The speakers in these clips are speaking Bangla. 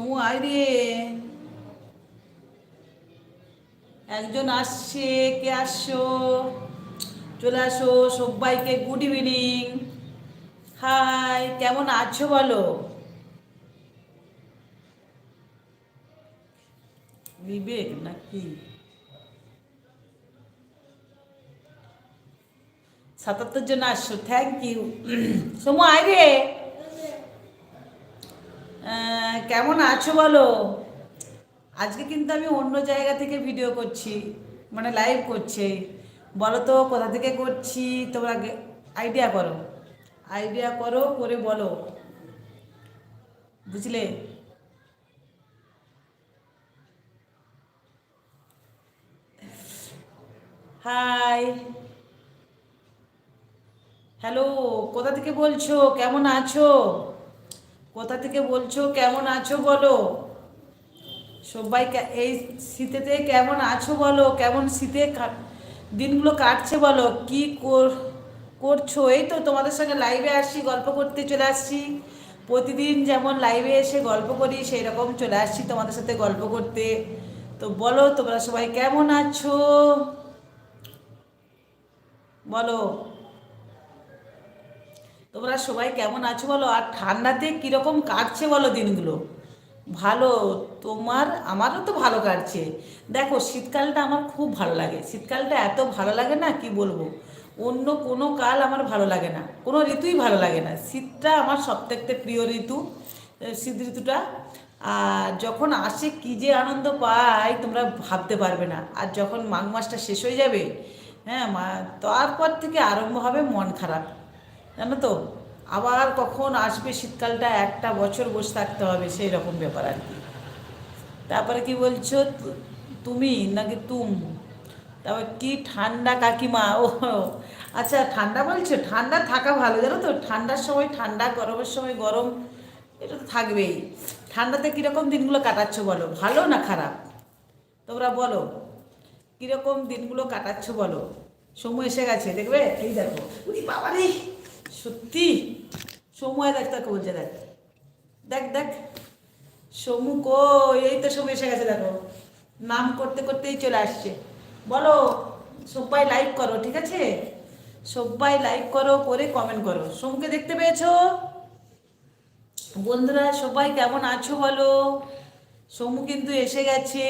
সমু আয় রে। একজন আসছে, কে আসছো? চলে আসো সবাইকে গুড ইভিনিং হাই কেমন আছো বলো? বিবেক নাকি? সাতাত্তর জন আসছো থ্যাংক ইউ সমু আয় রে। কেমন আছো বলো? আজকে কিন্তু আমি অন্য জায়গা থেকে ভিডিও করছি মানে লাইভ করছি। বলো তো কোথা থেকে করছি? তোমরা আইডিয়া করো। আইডিয়া করো, করে বলো। বুঝলে? হাই হ্যালো কোথা থেকে বলছো? কেমন আছো? কোথা থেকে বলছো? কেমন আছো বলো? সবাই এই শীতেতে কেমন আছো বলো? কেমন শীতে দিনগুলো কাটছে বলো? কি কর- করছ? এই তো তোমাদের সঙ্গে লাইভে আসছি, গল্প করতে চলে আসছি। প্রতিদিন যেমন লাইভে এসে গল্প করি সেই রকম চলে আসছি তোমাদের সাথে গল্প করতে। তো বলো, তোমরা সবাই কেমন আছো? বলো। তোমরা সবাই কেমন আছো বলো? আর ঠান্ডাতে কীরকম কাটছে বলো দিনগুলো? ভালো, তোমার, আমারও তো ভালো কাটছে। দেখো, শীতকালটা আমার খুব ভালো লাগে। শীতকালটা এত ভালো লাগে না, কি বলব? অন্য কোনো কাল আমার ভালো লাগে না। কোনো ঋতুই ভালো লাগে না। শীতটা আমার সবথেকে প্রিয় ঋতু শীত ঋতুটা। আর যখন আসে, কী যে আনন্দ পাই তোমরা ভাবতে পারবে না। আর যখন মাঘ মাসটা শেষ হয়ে যাবে হ্যাঁ মা, তারপর থেকে আরম্ভ হবে মন খারাপ। জানো তো? আবার কখন আসবে শীতকালটা? একটা বছর বসে থাকতে হবে, সেই রকম ব্যাপার আর কি। তারপরে কি বলছো? তুমি নাকি তুম? তারপর কি ঠান্ডা কাকিমা? ও আচ্ছা ঠান্ডা বলছো? ঠান্ডা থাকা ভালো, জানো তো? ঠান্ডার সময় ঠান্ডা, গরমের সময় গরম, এটা তো থাকবেই। ঠান্ডাতে কীরকম দিনগুলো কাটাচ্ছ বলো? ভালো না খারাপ? তোমরা বলো, কীরকম দিনগুলো কাটাচ্ছ বলো? সময় এসে গেছে, দেখবে? এই দেখো। বাবা রে সত্যি? সময় দেখ, তাকে বলছে, দেখ। দেখ দেখ। সমু কো এই তো সময় এসে গেছে, দেখো। নাম করতে করতেই চলে আসছে। বলো সবাই লাইক করো, ঠিক আছে? সবাই লাইক করো, করে কমেন্ট করো। সমুকে দেখতে পেয়েছ? বন্ধুরা সবাই কেমন আছো বলো? সমু কিন্তু এসে গেছে।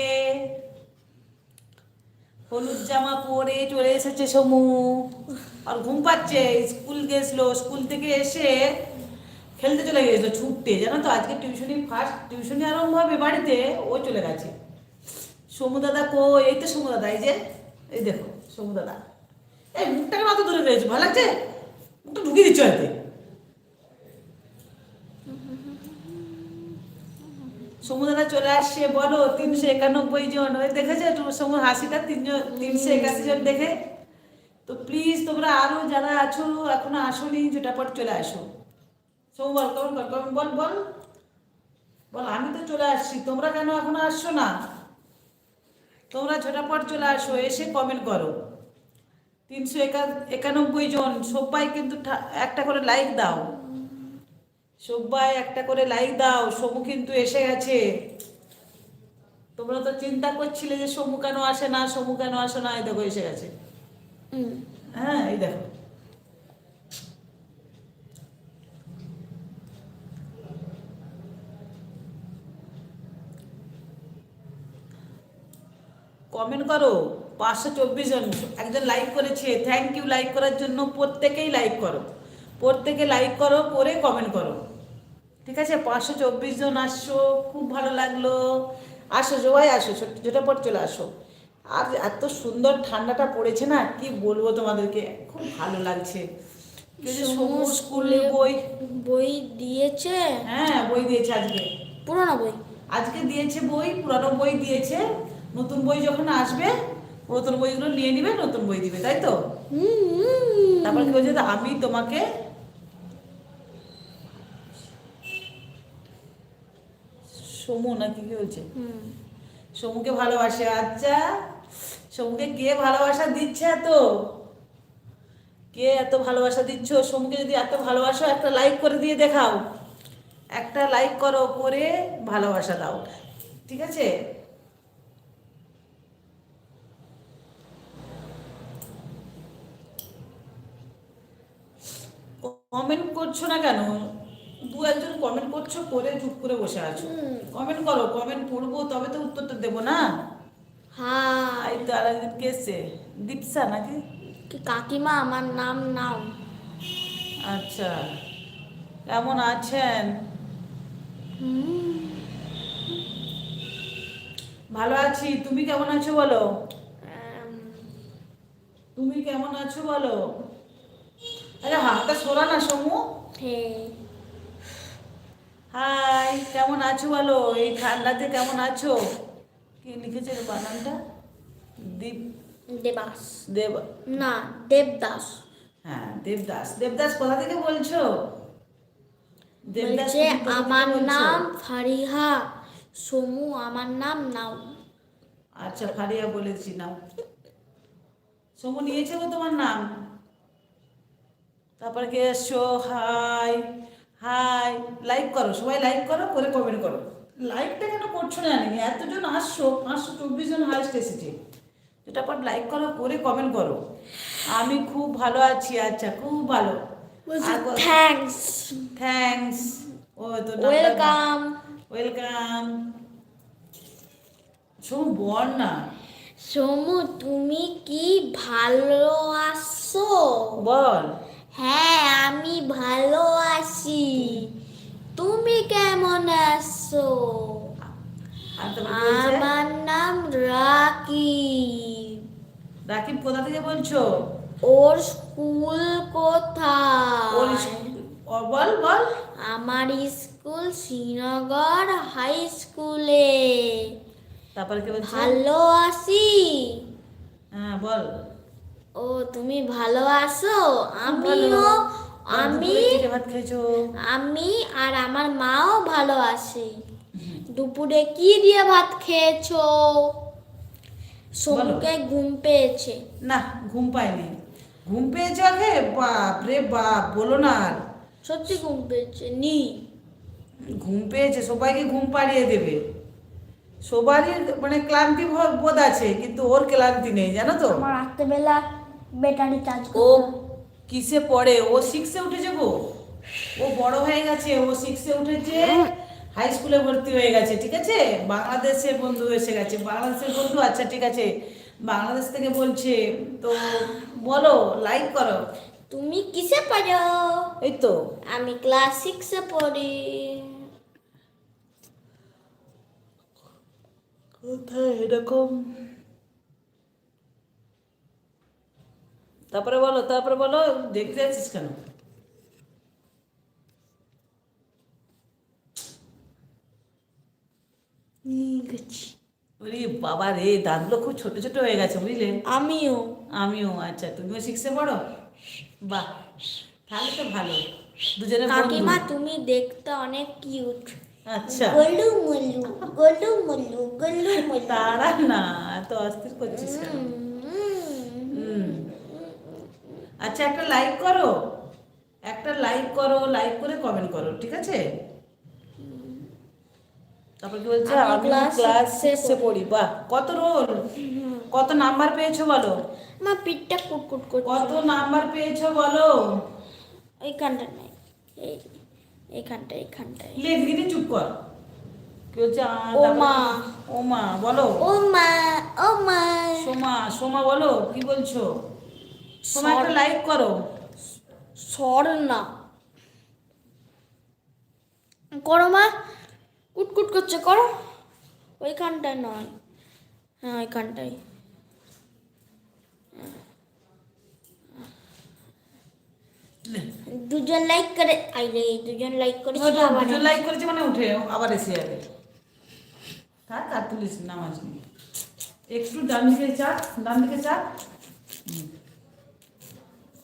হলুদ জামা পরে চলে এসেছে সমু। আর ঘুম পাচ্ছে স্কুল গেছিল, স্কুল থেকে এসে খেলতে চলে গেছিল ছুটতে, জানো তো? আজকে টিউশনি ফার্স্ট টিউশনি আরম্ভ হবে বাড়িতে, ও চলে গেছে। দাদা কো এই তো দাদা, এই যে, এই দেখো দাদা। এই মুখটাকে মাথা ধরে রয়েছে, ভালো লাগছে? মুখটা ঢুকিয়ে দিচ্ছ হাতে। সমুদ্রা চলে আসছে, বলো তিনশো একানব্বই জন। ওই দেখেছে? সমুদ্র হাসিটা তিনজন তিনশো একাশি জন দেখে? তো প্লিজ তোমরা আরও যারা আছো, এখনও আসোনি, ঝুটাপট চলে আসো। কমেন্ট কর কমেন্ট বল বল। বল, আমি তো চলে আসছি। তোমরা কেন এখনও আসছো না? তোমরা ঝটাপট চলে আসো, এসে কমেন্ট করো। তিনশো একা, একানব্বই জন সবাই কিন্তু একটা করে লাইক দাও। সবাই একটা করে লাইক দাও, সমু কিন্তু এসে গেছে। তোমরা তো চিন্তা করছিলে যে সমু কেন আসে না, সমু কেন আসে না, এই দেখো এসে গেছে। হ্যাঁ এই দেখো। কমেন্ট করো, পাঁচশো চব্বিশ জন। একজন লাইক করেছে থ্যাংক ইউ লাইক করার জন্য প্রত্যেকেই লাইক করো। প্রত্যেকে লাইক করো, করে কমেন্ট করো। ঠিক আছে? পাঁচশো চব্বিশ জন আসছো, খুব ভালো লাগল। আসো সবাই আসো, ছোট ছোটো পর চলে আসো। আর এত সুন্দর ঠান্ডাটা পড়েছে না কি বলব তোমাদেরকে? খুব ভালো লাগছে। স্কুলে বই। বই দিয়েছে? হ্যাঁ বই দিয়েছে আজকে। পুরোনো বই? আজকে দিয়েছে বই পুরানো বই দিয়েছে। নতুন বই যখন আসবে পুরাতন বইগুলো নিয়ে নিবে নতুন বই দিবে তাই তো। তারপর কি বলছে? আমি তোমাকে সমু নাকি কি বলছে? হুম। সমুকে ভালোবাসে আচ্ছা। সমুকে কে ভালোবাসা দিচ্ছে এত? কে এত ভালোবাসা দিচ্ছ? সমুকে যদি এত ভালোবাসো, একটা লাইক করে দিয়ে দেখাও। একটা লাইক করো, করে ভালোবাসা দাও। ঠিক আছে? কমেন্ট করছ না কেন? একজন কমেন্ট করছ করে চুপ করে বসে আছো। কমেন্ট করো কমেন্ট পড়ব তবে তো উত্তরটা দেবো না? হাই এই তো আর একজন কে এসছে দীপসা নাকি? কাকিমা আমার নাম নাও আচ্ছা। কেমন আছেন। ভালো আছি। তুমি কেমন আছো বলো? তুমি কেমন আছো বলো? আরে হাতটা সরা না সমু। হে। হাই কেমন আছো বলো? এই ঠান্ডাতে কেমন আছো? কি লিখেছে বানানটা? দীপ দেবাস দেব না দেবদাস। হ্যাঁ দেবদাস। দেবদাস কোথা থেকে বলছো? দেবদাস আমার নাম ফারিহা সমু আমার নাম নাও। আচ্ছা ফারিয়া বলেছি নাও। সমু নিয়েছে গো তোমার নাম? তারপর কে এসছো? হাই হাই লাইক করো সবাই লাইক করো করে কমেন্ট করো। লাইকটা কেন করছ না জানি এতজন আসছো পাঁচশো চব্বিশ জন হাইস্ট এসেছে। পর লাইক করো করে কমেন্ট করো। আমি খুব ভালো আছি আচ্ছা খুব ভালো। থ্যাঙ্কস থ্যাঙ্কস ও তো ওয়েলকাম ওয়েলকাম সব বল না। সমু তুমি কি ভালো আছো? বল। হ্যাঁ আমি ভালো আছি। তুমি কেমন আছো? আমার নাম রাকিব। রাকিব কোথা থেকে বলছো? ওর স্কুল কোথায়? বল বল। আমার স্কুল শ্রীনগর হাই স্কুলে। তারপরে কি বলছে? ভালো আছি? হ্যাঁ বল। ও তুমি ভালো আছো? আমিও আমি ভাত খেয়েছো? আমি আর আমার মাও ভালো আছি। দুপুরে কি দিয়ে ভাত খেয়েছো? সোমকে ঘুম পেয়েছে। না ঘুম পাইনি ঘুম পেয়েছ আগে? বাপ রে বাপ বলো না আর। সত্যি ঘুম পেয়েছে নি। ঘুম পেয়েছে সবাইকে ঘুম পাড়িয়ে দেবে। সবারই মানে ক্লান্তি বোধ আছে কিন্তু ওর ক্লান্তি নেই জানো তো? আমার রাত্রেবেলা ব্যাটারি চার্জ ও কিসে পড়ে? ও সিক্সে উঠেছে গো? ও বড় হয়ে গেছে। ও সিক্সে উঠেছে। হাই স্কুলে ভর্তি হয়ে গেছে ঠিক আছে? বাংলাদেশের বন্ধু এসে গেছে। বাংলাদেশের বন্ধু? আচ্ছা ঠিক আছে। বাংলাদেশ থেকে বলছে তো বলো লাইক করো। তুমি কিসে পড়ো? এই তো। আমি ক্লাস সিক্সে পড়ি। কোথায় এরকম? তারপরে বলো তারপরে বলো দেখতে আছিস কেন? ওরে বাবা রে দাঁতগুলো খুব ছোট ছোট হয়ে গেছে বুঝলে? আমিও। আমিও আচ্ছা তুমিও শিখছে পড়ো? বাহ তাহলে তো ভালো। দুজনে কাকিমা তুমি দেখতে অনেক কিউট আচ্ছা। গোলু মুলু গোলু মুলু গোলু মুলু তারা না এত অস্থির করছিস। আচ্ছা একটা লাইক করো। একটা লাইক করো লাইক করে কমেন্ট করো ঠিক আছে? তারপর কি বলছে? আমি ক্লাস সিক্সে পড়ি। বাহ কত রোল কত নাম্বার পেয়েছ বলো? মা পিঠটা কুটকুট করছে। কত নাম্বার পেয়েছ বলো? এইখানটা নাই। এই এইখানটা এইখানটায়। লেখদিনি চুপ কর। কি হচ্ছে আ, ও মা। ও মা বলো। ও মা ও মা। সোমা সোমা বলো কি বলছো? সোমা একটা লাইক করো। স্বর্ণা করো মা। কুটকুট করছে করো। ওইখানটায় নয়। হ্যাঁ ওইখানটায়। দুজন লাইক করে। আইলে দুজন লাইক করেছে আবার দুজন লাইক করেছে মানে উঠে আবার এসে যাবে। থাক আর তুলিস নামাজ নিয়ে একটু ডান দিকে চা ডান দিকে চা হুম।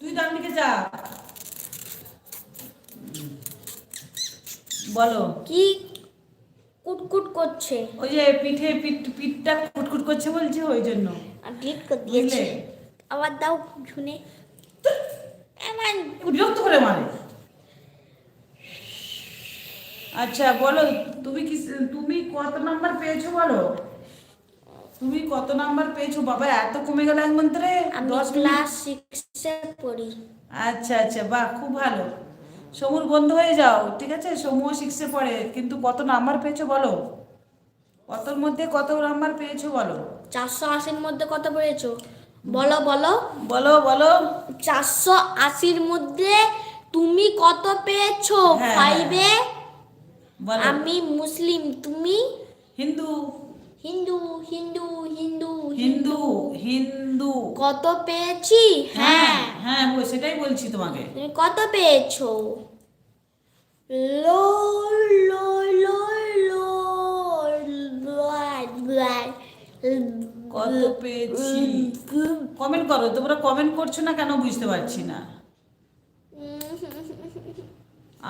তুই ডান দিকে চা বলো। কি কুটকুট করছে? ওই যে পিঠে পিঠ পিঠটা কুটকুট করছে বলছে ওই জন্য। আর করে দিয়েছে। আবার দাও শুনে। এমন বিরক্ত করে মারে। আচ্ছা বলো তুমি কি তুমি কত নাম্বার পেয়েছ বলো? তুমি কত নাম্বার পেয়েছ? বাবা এত কমে গেল এক মন্ত্রে আমি ক্লাস সিক্সে পড়ি। আচ্ছা আচ্ছা বাহ খুব ভালো। সমুর বন্ধু হয়ে যাও ঠিক আছে? সমুও সিক্সে পড়ে। কিন্তু কত নাম্বার পেয়েছ বলো? কতর মধ্যে কত নাম্বার পেয়েছ বলো? চারশো আশির মধ্যে কত পেয়েছ? বলো বলো। বলো বলো। চারশো আশির মধ্যে তুমি কত পেয়েছ? হ্যাঁ, ফাইভে বলো। আমি মুসলিম তুমি? হিন্দু। হিন্দু হিন্দু হিন্দু হিন্দু হিন্দু। কত পেয়েছি? হ্যাঁ হ্যাঁ। হ্যাঁ সেটাই বলছি তোমাকে। তুমি কত পেয়েছ? লো লো লো লো কত পেয়েছি? কমেন্ট করো তোমরা কমেন্ট করছ না কেন বুঝতে পারছি না?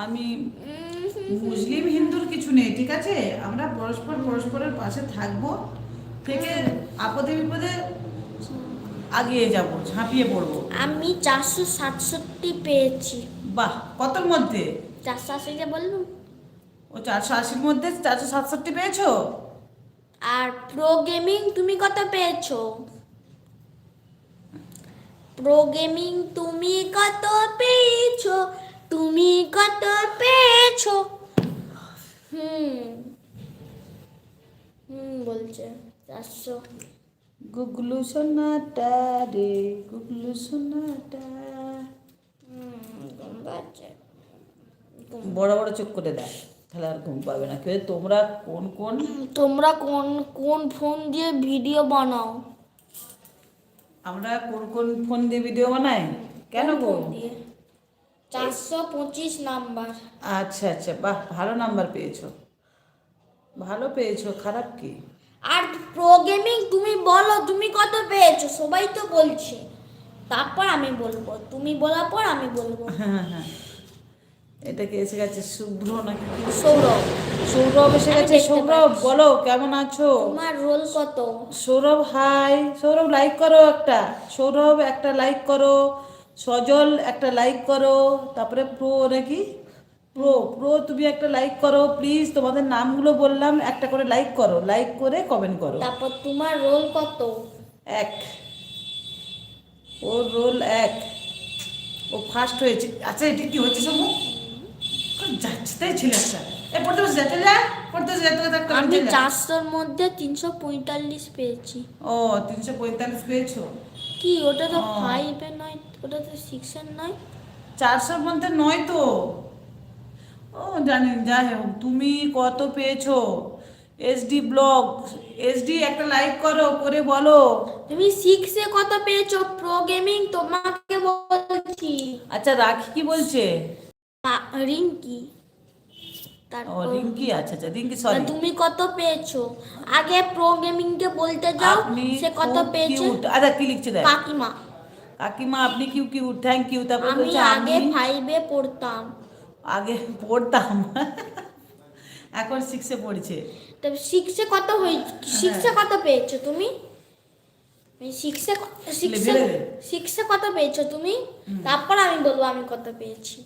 আমি মুসলিম হিন্দুর কিছু নেই। ঠিক আছে? আমরা পরস্পর পরস্পরের পাশে থাকব থেকে আপদে বিপদে আগিয়ে যাব ঝাঁপিয়ে পড়ব। আমি চারশো সাতষট্টি পেয়েছি। বাহ কতর মধ্যে? চারশো আশি যে বললুম। ও চারশো আশির মধ্যে চারশো সাতষট্টি পেয়েছ? আর প্রো গেমিং তুমি কত পেয়েছ? প্রো গেমিং তুমি কত পেয়েছ? তুমি কত পেয়েছ? হুম। হুম বলছে। চারশো। গুগলু সোনাটা রে গুগলু সোনাটা। ঘুম পাচ্ছে। বড় বড় চোখ করে দেয় তাহলে আর ঘুম পাবে না। কেউ তোমরা কোন কোন? তোমরা কোন কোন ফোন দিয়ে ভিডিও বানাও? আমরা কোন কোন ফোন দিয়ে ভিডিও বানাই? কেন গো? দিয়ে? চারশো পঁচিশ নাম্বার। আচ্ছা আচ্ছা বাহ ভালো নাম্বার পেয়েছ। ভালো পেয়েছ খারাপ কি? আর প্রো গেমিং তুমি বলো তুমি কত পেয়েছ? সবাই তো বলছে। তারপর আমি বলব তুমি বলার পর আমি বলব। হ্যাঁ হ্যাঁ এটা কি এসে গেছে? শুভ্র নাকি? সৌরভ। সৌরভ এসে গেছে। সৌরভ বলো কেমন আছো? তোমার রোল কত? সৌরভ হাই সৌরভ লাইক করো একটা। সৌরভ একটা লাইক করো। সজল একটা লাইক করো তারপরে প্রো নাকি? প্রো প্রো তুমি একটা লাইক করো প্লিজ তোমাদের নামগুলো বললাম একটা করে লাইক করো লাইক করে কমেন্ট করো। তারপর তোমার রোল কত? এক। ওর রোল এক। ও ফার্স্ট হয়েছে। আচ্ছা এটা কি হচ্ছে সমু যাচ্ছে তাই ছেলে একটা এ পড়তে বসে যা যা পড়তে বসে যা তোকে আমি চারশোর মধ্যে তিনশো পঁয়তাল্লিশ পেয়েছি। ও তিনশো পঁয়তাল্লিশ পেয়েছ। কি? ওটা তো। ফাইভে নয় ওটা তো সিক্সের নয়। চারশোর মধ্যে নয় তো। ও জানি যাই হোক তুমি কত পেয়েছ? এসডি ব্লগ এসডি একটা লাইক করো করে বলো। তুমি সিক্সে কত পেয়েছ? প্রো গেমিং তোমাকে বলছি। আচ্ছা রাখি কি বলছে? রিঙ্কি। তারপর রিঙ্কি আচ্ছা আচ্ছা রিঙ্কি সরি তুমি কত পেয়েছ? আগে প্রো গেমিং কে বলতে যাও সে কত পেয়েছে? আচ্ছা কি লিখছে দেখ। কাকিমা। কাকিমা আপনি কিউ কিউ থ্যাংক ইউ তারপর আমি আগে ফাইভে পড়তাম। আগে পড়তাম। এখন সিক্সে পড়ছে। তবে সিক্সে কত হই সিক্সে কত পেয়েছ তুমি? সিক্সে সিক্সে সিক্সে কত পেয়েছ তুমি? তারপর আমি বলব আমি কত পেয়েছি।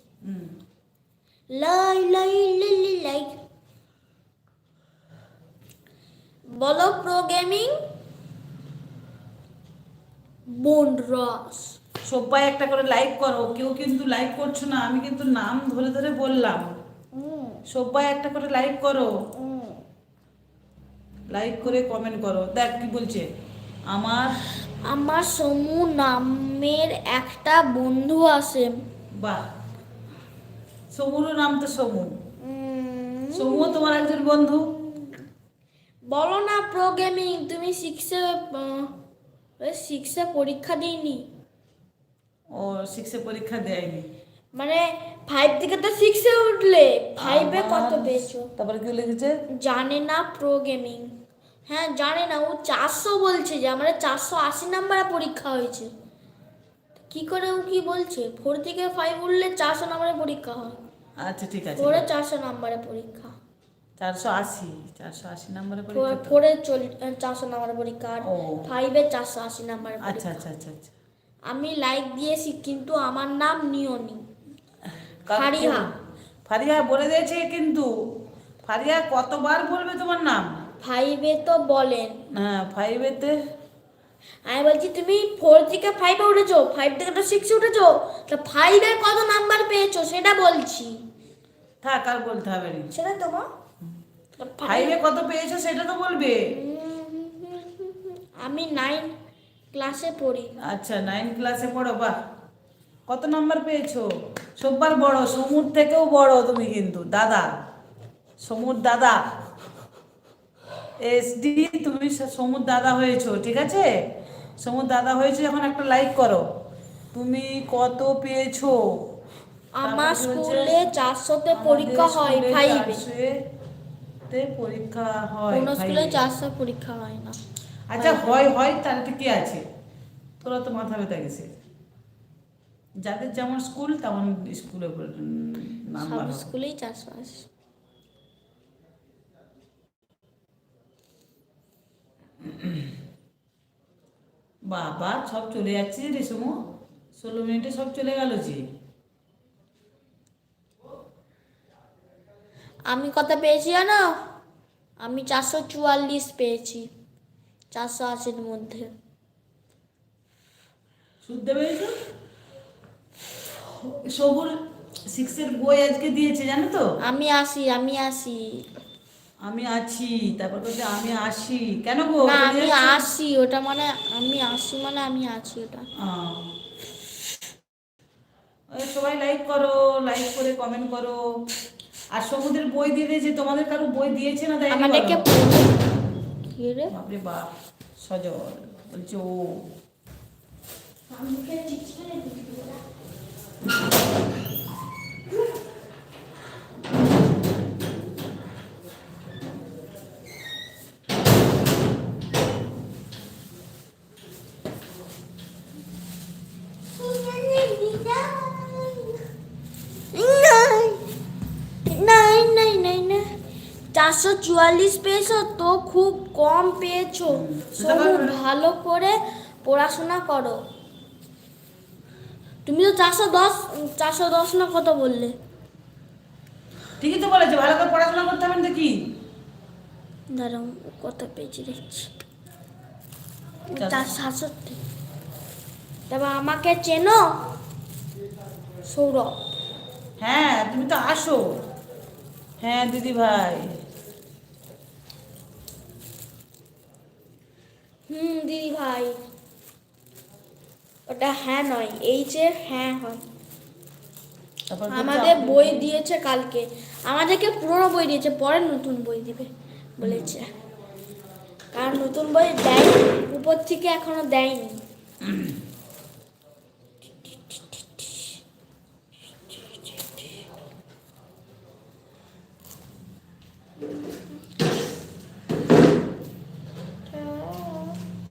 লাই লাই লাই লাই। বলো প্রো গেমিং বোন রস সবাই একটা করে লাইক করো। কেউ কিন্তু লাইক করছ না। আমি কিন্তু নাম ধরে ধরে বললাম। সবাই একটা করে লাইক করো। লাইক করে কমেন্ট করো। দেখ কি বলছে। আমার আমার সমু নামের একটা বন্ধু আছে। বাহ। সমুরও নাম তো সমু সমুও তোমার একজন বন্ধু? বলো না প্রো গেমিং তুমি সিক্সে সিক্সে পরীক্ষা দিইনি। ও সিক্সে পরীক্ষা দেয়নি। মানে ফাইভ থেকে তো সিক্সে উঠলে ফাইভে কত পেয়েছ? তারপরে কি লিখেছে? জানে না প্রো গেমিং। হ্যাঁ জানে না ও চারশো বলছে যে আমার চারশো আশি নাম্বারে পরীক্ষা হয়েছে। কি করে ও কি বলছে? ফোর থেকে ফাইভ উঠলে চারশো নাম্বারে পরীক্ষা হয়। আচ্ছা ঠিক আছে। ফোরে চারশো নাম্বারে পরীক্ষা। চারশো আশি চারশো আশি নম্বরে পরীক্ষা ফোরে চল চারশো নাম্বারে পরীক্ষা আর ফাইভে চারশো আশি নাম্বারে আচ্ছা আচ্ছা আচ্ছা আচ্ছা। আমি লাইক দিয়েছি কিন্তু আমার নাম নিয়নি ফারিহা। ফারিহা বলে দিয়েছে কিন্তু ফারিহা কতবার বলবে তোমার নাম? ফাইভে তো বলেন। হ্যাঁ ফাইভেতে আমি বলছি তুমি ফোর থেকে ফাইভে উঠেছো ফাইভ থেকে তো সিক্সে উঠেছো তা ফাইভে কত নাম্বার পেয়েছ সেটা বলছি। থাক আর বলতে হবে না। সেটা তো মা। ফাইভে কত পেয়েছ সেটা তো বলবে। আমি নাইন ক্লাসে পড়ি। আচ্ছা নাইন ক্লাসে পড়ো বাহ। কত নাম্বার পেয়েছ? সব্বার বড় সমুর থেকেও বড় তুমি কিন্তু দাদা। সমুর দাদা। এসডি তুমি স- সমুর দাদা হয়েছো ঠিক আছে? সমুর দাদা হয়েছে যখন একটা লাইক করো। তুমি কত পেয়েছ? আমার? স্কুলে চারশোতে পরীক্ষা হয় ফাইভে চারশোতে পরীক্ষা হয় কোনো স্কুলে। চারশো পরীক্ষা হয় না। আচ্ছা হয় হয় তার কি আছে? তোরা তো মাথা ব্যথা গেছে। যাদের যেমন স্কুল তেমন স্কুলে নাম্বার সব স্কুলেই চারশো আসে। বাবা সব চলে যাচ্ছে রে সুমো। ষোলো মিনিটে সব চলে গেল যে। আমি কত পেয়েছি জানো? আমি চারশো চুয়াল্লিশ পেয়েছি। চারশো আশির মধ্যে। শুনতে পেরেছ সবুর সিক্সের বই আজকে দিয়েছে জানো তো? আমি আসি আমি আসি। আমি আছি তারপর বলছে আমি আসি। কেন গো? না আমি আসি ওটা মানে আমি আসি মানে আমি আছি ওটা। সবাই লাইক করো লাইক করে কমেন্ট করো। আর সমুদ্রের বই দিয়ে যে তোমাদের কারও বই দিয়েছে না তাই আমাদেরকে কি রে? বাপরে বাপ সজল বলছে ও। নাই চারশো চুয়াল্লিশ পেয়েছ তো খুব কম পেয়েছ। সবু ভালো করে পড়াশোনা করো। তুমি তো চারশো দশ চারশো দশ না কত বললে? ঠিকই তো বলেছে ভালো করে পড়াশোনা করতে হবে দাঁড়াও কত পেয়েছি দেখছি। চার সাতষট্টি। তবে আমাকে চেনো? সৌরভ। হ্যাঁ তুমি তো আসো। হ্যাঁ দিদি ভাই হুম দিদি ভাই। ওটা হ্যাঁ নয় এইচের হ্যাঁ হয়। আমাদের বই দিয়েছে কালকে। আমাদেরকে পুরনো বই দিয়েছে পরে নতুন বই দিবে বলেছে। কারণ নতুন বই দেয় উপর থেকে এখনও দেয়নি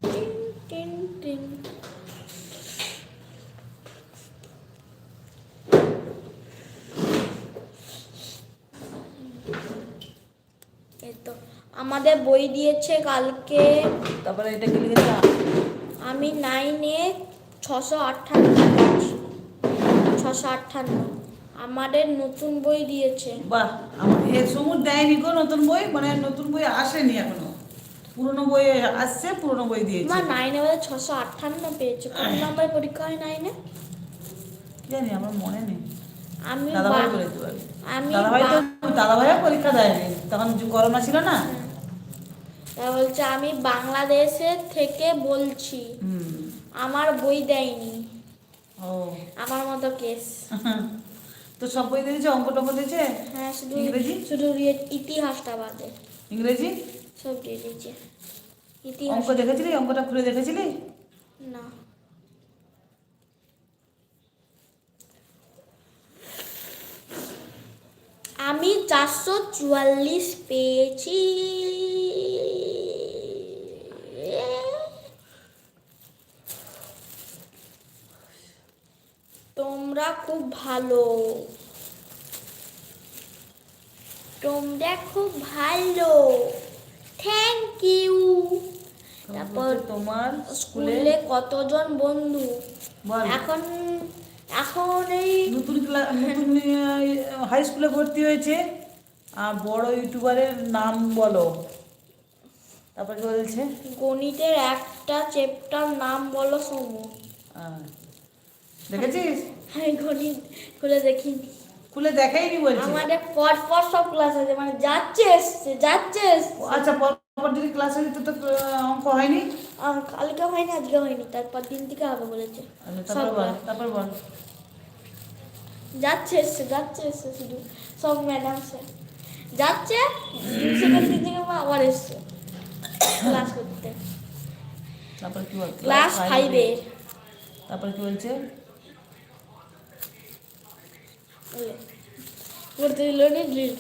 টিন, টিন, টিন। এই তো আমাদের বই দিয়েছে কালকে। তারপরে এটা কি লিখেছে? আমি নাইনে ছশো আটান্ন পেয়েছি। ছশো আটান্ন আমাদের নতুন বই দিয়েছে। বাহ এ সমুদ দেয়নি গো নতুন বই মানে নতুন বই আসেনি এখনও। পুরনো বই আসছে পুরনো বই দিয়েছে। আমার নাইনে বোধ ছশো আটান্ন পেয়েছে। কোন নাম্বার পরীক্ষা হয় নাইনে জানি আমার মনে নেই। আমি দাদাভাই বলে। দিতে আমি দাদাভাই তো বা- দাদাভাইও পরীক্ষা দেয়নি। তখন যে করোনা ছিল না তা বলছে আমি বাংলাদেশের থেকে বলছি। আমার বই দেয়নি। ও। আমার মতো কেস। তো সব বই দিয়েছে অঙ্ক টঙ্ক দিয়েছে? হ্যাঁ শুধু ইংরেজি? শুধু ইতিহাসটা বাদে। ইংরেজি? সব দিয়ে দিয়েছে। ইতিহাস অঙ্ক দেখেছিলি? অঙ্কটা খুলে দেখেছিলি? না। আমি চারশো চুয়াল্লিশ পেয়েছি। তোমরা খুব ভালো। তোমরা খুব ভালো। থ্যাংক ইউ তারপর তোমার স্কুলে কতজন বন্ধু? এখন এখন এই নতুন ক্লাস নতুন হাই স্কুলে ভর্তি হয়েছে। আর বড় ইউটিউবারের নাম বলো। তারপর কি বলছে? গণিতের একটা চ্যাপ্টার নাম বলো সমু আহ, দেখেছিস? আমি গণিত খুলে দেখিনি। খুলে দেখাইনি বলছি। আমাদের পর পর সব ক্লাস আছে মানে যাচ্ছে এসছে যাচ্ছে এসছে। আচ্ছা পরপর যদি ক্লাস হয়ে যেত তো অঙ্ক হয়নি? কালকে হয়নি আজকে হয়নি তারপর দিন থেকে হবে বলেছে। তারপর বল তারপর বল। যাচ্ছে এসছে যাচ্ছে এসছে শুধু সব ম্যাডাম স্যার যাচ্ছে সেখান থেকে আবার এসছে ক্লাস করতে। তারপর কি বল ক্লাস ফাইভের তারপর কি বলছে? করতে দিল নি ড্রিল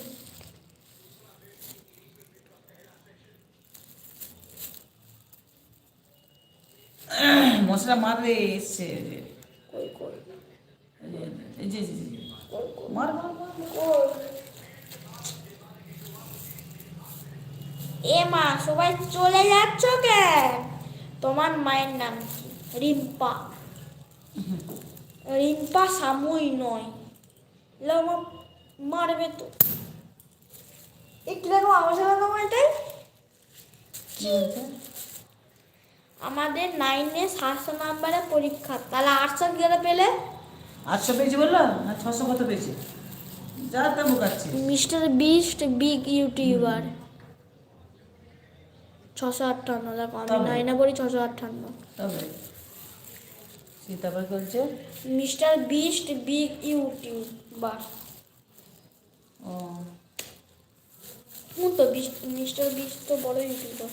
মশলা মারবে এসছে এই যে, কই কই এই যে, এই যে, এই যে, এই যে। কই কই মার মার মার মার। কই এ মা সবাই চলে যাচ্ছ কেন তোমার মায়ের নাম কি রিম্পা রিম্পা সামুই নয় আমার মারবে তো। একটু দেখো আমার সাথে তোমার এটাই কি? বলছে? আমাদের নাইনে সাতশো নাম্বারের পরীক্ষা। তাহলে আটশো গেলে পেলে? আটশো পেয়েছি বলল না ছশো কত পেয়েছি? যা তা বোকাচ্ছি। Mister Beast big YouTuber. ছশো আটান্ন দেখো আমি? নাইনে পড়ি ছশো আটান্ন। তবে। সে তারপর বলছে? মিস্টার বিস্ট বিগ ইউটিউবার ও। হুম তো মিস্টার বিস্ট তো বড় ইউটিউবার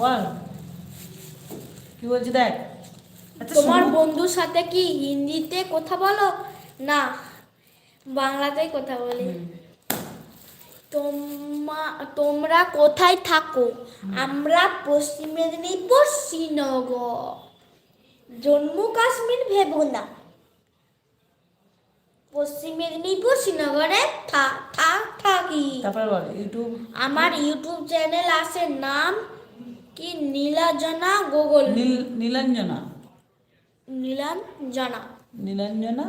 বল। কি বলছি দেখ? তোমার বন্ধুর সাথে কি হিন্দিতে কথা বলো? না। বাংলাতেই কথা বলি। তোমা তোমরা কোথায় থাকো? আমরা পশ্চিম মেদিনীপুর শ্রীনগর। জম্মু কাশ্মীর ভেবো না। পশ্চিম মেদিনীপুর শ্রীনগরে থাকি। তারপরে বল ইউটিউব আমার ইউটিউব চ্যানেল আছে নাম কি? নীলাঞ্জনা গোগল। নীলাঞ্জনা। নীলাঞ্জনা। নীলাঞ্জনা?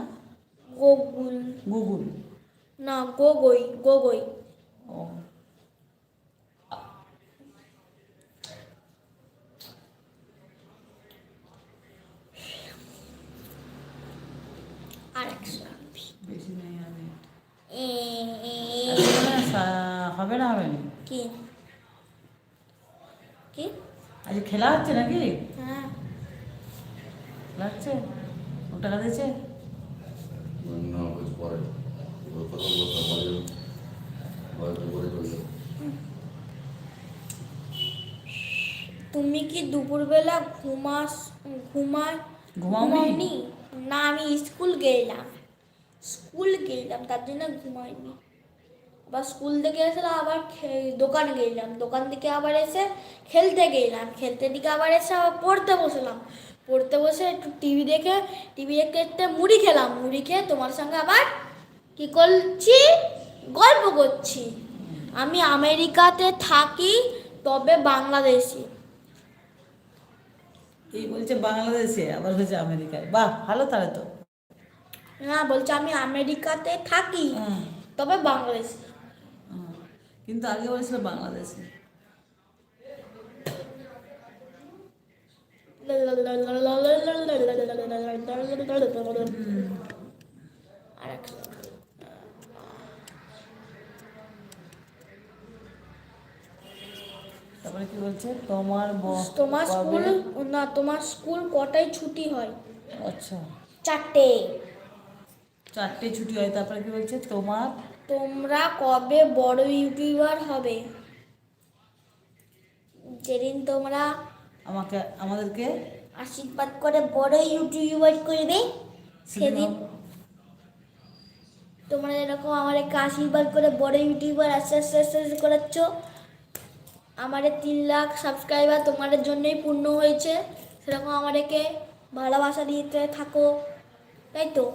গোগুল গুগল না গোগই গোগই ও বেশি নেই আমি। আচ্ছা, হবে না হবে না? কি? কি? আজ খেলা হচ্ছে নাকি? হ্যাঁ। খেলা হচ্ছে ও টাকা দিয়েছে? না বেশ পরে কথা বলতে পারে হয়তো করে চলে তুমি কি দুপুরবেলা ঘুমাস ঘুমাই? ঘুমাওনি? না আমি স্কুল গেলাম। স্কুল গেলাম তার জন্য ঘুমাইনি। আবার স্কুল থেকে এসে আবার দোকান গেলাম। দোকান থেকে আবার এসে খেলতে গেলাম। খেলতে দিকে আবার এসে আবার পড়তে বসলাম। পড়তে বসে একটু টিভি দেখে টিভি দেখতে দেখতে মুড়ি খেলাম। মুড়ি খেয়ে তোমার সঙ্গে আবার কি করছি? গল্প করছি। আমি আমেরিকাতে থাকি তবে বাংলাদেশি। এই বলছে বাংলাদেশে আবার হয়েছে আমেরিকায়। বাহ ভালো তাহলে তো। না বলছে আমি আমেরিকাতে থাকি তবে বাংলাদেশি। কিন্তু আগে বলেছিল বাংলাদেশে। তারপরে কি বলছে? তোমার তোমার স্কুল? না তোমার স্কুল কটায় ছুটি হয়? আচ্ছা। চারটে। চারটে ছুটি হয় তারপরে কি বলছে? তোমার তোমরা কবে বড় ইউটিউবার হবে? যেদিন তোমরা আমাকে আমাদেরকে আশীর্বাদ করে বড় ইউটিউবার করবে সেদিন তোমরা এরকম আমাদেরকে আশীর্বাদ করে বড় ইউটিউবার আস্তে আস্তে আস্তে আস্তে করাচ্ছ আমাদের তিন লাখ সাবস্ক্রাইবার তোমাদের জন্যই পূর্ণ হয়েছে। সেরকম আমাদেরকে ভালোবাসা দিতে থাকো তাই তো?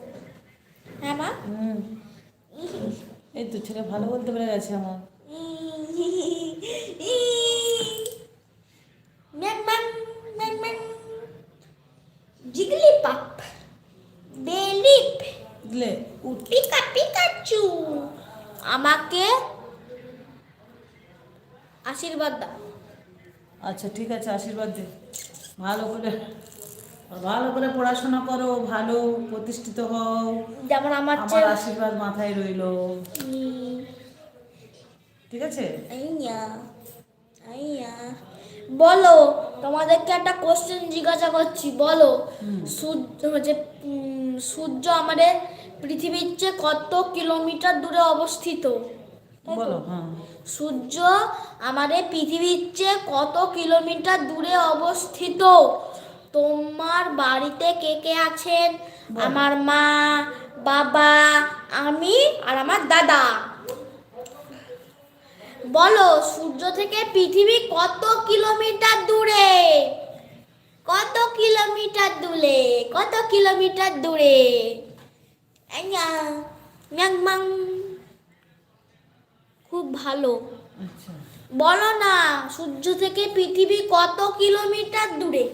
হ্যাঁ মা? হুম। এই তো ছেলে ভালো বলতে পেরে গেছে আমার। Ma'am ma'am ma'am ma'am. জিগলি পাপ বেলিপ বুঝলে পিকা পিকাচু আমাকে আশীর্বাদ দাও। আচ্ছা ঠিক আছে আশীর্বাদ দে। ভালো করে ভালো করে পড়াশোনা করো ভালো প্রতিষ্ঠিত হও। যেমন আমার আমার আশীর্বাদ মাথায় রইল। ঠিক আছে? বলো তোমাদেরকে একটা কোশ্চেন জিজ্ঞাসা করছি বলো। সূর্য উম, সূর্য আমাদের পৃথিবীর চেয়ে কত কিলোমিটার দূরে অবস্থিত? বলো হ্যাঁ। সূর্য আমাদের পৃথিবীর চেয়ে কত কিলোমিটার দূরে অবস্থিত? তোমার বাড়িতে কে কে আছেন? আমার মা বাবা আমি আর আমার দাদা। বলো সূর্য থেকে পৃথিবী কত কিলোমিটার দূরে? কত কিলোমিটার দূরে? কত কিলোমিটার দূরে? খুব ভালো। আচ্ছা। বলো না সূর্য থেকে পৃথিবী কত কিলোমিটার দূরে?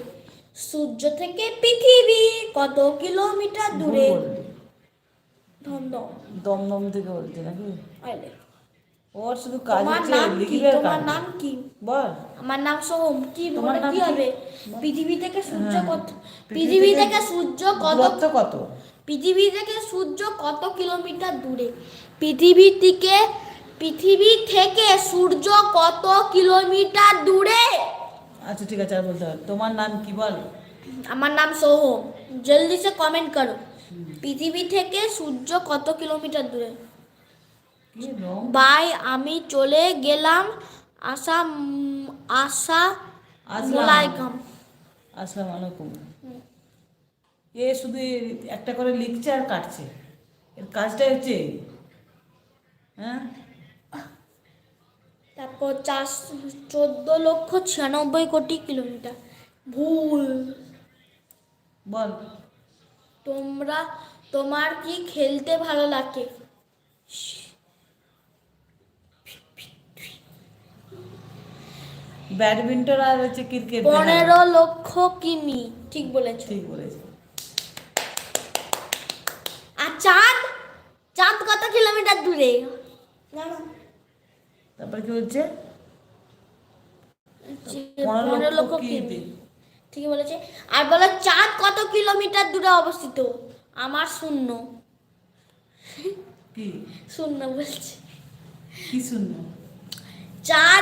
সূর্য থেকে পৃথিবী কত কিলোমিটার দূরে? ধম দমদম থেকে বলছি নাকি? ওর শুধু কাজ হচ্ছে তোমার নাম কি? বল। আমার নাম সোহম। কি তোমার কি? হবে? পৃথিবী থেকে সূর্য হ্যাঁ। কত পৃথিবী থেকে সূর্য কত কত? পৃথিবী থেকে সূর্য কত কিলোমিটার দূরে? পৃথিবী থেকে পৃথিবী থেকে সূর্য কত কিলোমিটার দূরে? আচ্ছা ঠিক আছে আর বলতে হবে। তোমার নাম কি বল? আমার নাম সোহম। জলদি সে কমেন্ট করো। পৃথিবী থেকে সূর্য কত কিলোমিটার দূরে? বাই আমি চলে গেলাম আশা আসলাম। মোলাইকাম। আসসালামু আলাইকুম এ শুধু একটা করে লিখছে আর কাটছে। এর কাজটা হচ্ছে হ্যাঁ? তারপর চার চোদ্দ লক্ষ ছিয়ানব্বই কোটি কিলোমিটার। ভুল। বল। তোমরা তোমার কি খেলতে ভালো লাগে? ব্যাডমিন্টন আর হচ্ছে ক্রিকেট পনেরো লক্ষ কিমি। ঠিক বলেছ। ঠিক বলেছে। আর চাঁদ? চাঁদ কত কিলোমিটার দূরে? তারপর কি হচ্ছে পনেরো লক্ষ কিমি। ঠিক বলেছে। আর বলো চাঁদ কত কিলোমিটার দূরে অবস্থিত? আমার শূন্য। কি? শূন্য বলছে। কি শূন্য? চাঁদ